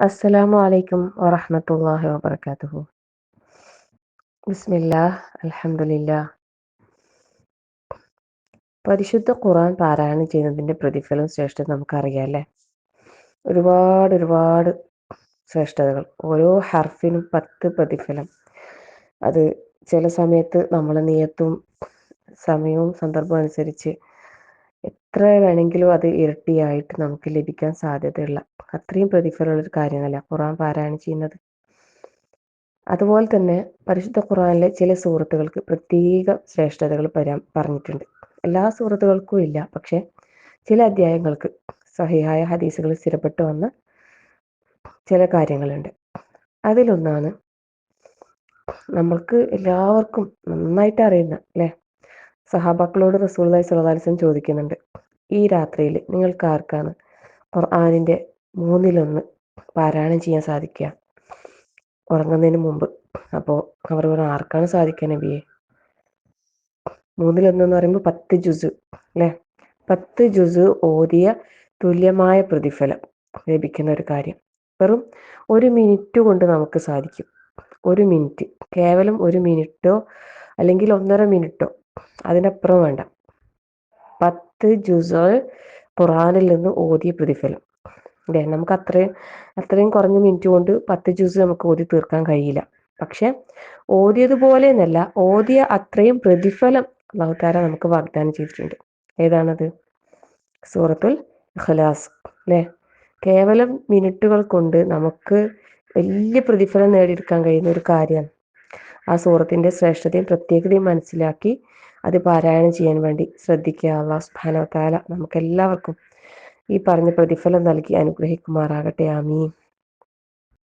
അസ്സലാമു അലൈക്കും വറഹ്മത്തുള്ളാഹി വബറകാതുഹു. ബിസ്മില്ലാഹ് അൽഹംദുലില്ലാ പരിശുദ്ധ ഖുറാൻ പാരായണം ചെയ്യുന്നതിന്റെ പ്രതിഫലം ശ്രേഷ്ഠത നമുക്കറിയാല്ലേ? ഒരുപാട് ഒരുപാട് ശ്രേഷ്ഠതകൾ. ഓരോ ഹർഫിനും പത്ത് പ്രതിഫലം. അത് ചില സമയത്ത് നമ്മളെ നിയത്തും സമയവും സന്ദർഭവും അനുസരിച്ച് എത്ര വേണമെങ്കിലും അത് ഇരട്ടിയായിട്ട് നമുക്ക് ലഭിക്കാൻ സാധ്യതയുള്ള അത്രയും പ്രതിഫലമുള്ള ഒരു കാര്യമല്ല ഖുറാൻ പാരായണം ചെയ്യുന്നത്. അതുപോലെ തന്നെ പരിശുദ്ധ ഖുറാനിലെ ചില സൂറത്തുകൾക്ക് പ്രത്യേക ശ്രേഷ്ഠതകൾ പരാ പറഞ്ഞിട്ടുണ്ട്. എല്ലാ സൂറത്തുകൾക്കും ഇല്ല. പക്ഷെ ചില അധ്യായങ്ങൾക്ക് സഹിയായ ഹദീസുകൾ സ്ഥിരപ്പെട്ടു വന്ന ചില കാര്യങ്ങളുണ്ട്. അതിലൊന്നാണ് നമ്മൾക്ക് എല്ലാവർക്കും നന്നായിട്ട് അറിയുന്ന അല്ലേ? സഹാബാക്കളോട് റസൂള്ളി സ്വലാലിസം ചോദിക്കുന്നുണ്ട്. ഈ രാത്രിയിൽ നിങ്ങൾക്ക് ആർക്കാണ് ഖുർആാനിന്റെ മൂന്നിലൊന്ന് പാരായണം ചെയ്യാൻ സാധിക്കുക. ഉറങ്ങുന്നതിന് മുമ്പ്. അപ്പോൾ അവർ പറഞ്ഞു ആർക്കാണ് സാധിക്കുക നബിയെ? മൂന്നിലൊന്നെന്ന് പറയുമ്പോൾ പത്ത് ജുസ് അല്ലേ? പത്ത് ജുസ് ഓതിയ തുല്യമായ പ്രതിഫലം ലഭിക്കുന്ന ഒരു കാര്യം. വെറും ഒരു മിനിറ്റ് കൊണ്ട് നമുക്ക് സാധിക്കും. ഒരു മിനിറ്റ്. കേവലം ഒരു മിനിറ്റോ അല്ലെങ്കിൽ ഒന്നര മിനിറ്റോ അതിനപ്പുറം വേണ്ട. പത്ത് ജുസ് ഖുറാനിൽ നിന്ന് ഓതിയ പ്രതിഫലം. അല്ലേ നമുക്ക് അത്രയും അത്രയും കുറഞ്ഞ മിനിറ്റ് കൊണ്ട് പത്ത് ജ്യൂസ് നമുക്ക് ഓതി തീർക്കാൻ കഴിയില്ല. പക്ഷെ ഓതിയതുപോലെ എന്നല്ല ഓതിയ അത്രയും പ്രതിഫലം അള്ളാഹുത്താര നമുക്ക് വാഗ്ദാനം ചെയ്തിട്ടുണ്ട്. ഏതാണത്? സൂറത്തുൽ ഖലാസ് അല്ലേ? കേവലം മിനിറ്റുകൾ കൊണ്ട് നമുക്ക് വലിയ പ്രതിഫലം നേടിയെടുക്കാൻ കഴിയുന്ന ഒരു കാര്യമാണ്. ആ സൂറത്തിന്റെ ശ്രേഷ്ഠതയും പ്രത്യേകതയും മനസ്സിലാക്കി അത് പാരായണം ചെയ്യാൻ വേണ്ടി ശ്രദ്ധിക്കുക അള്ളാഹ് സുബ്ഹാനഹു താല നമുക്കെല്ലാവർക്കും ഈ പറഞ്ഞ പ്രതിഫലം നൽകി അനുഗ്രഹിക്കുമാറാകട്ടെ. ആമീൻ.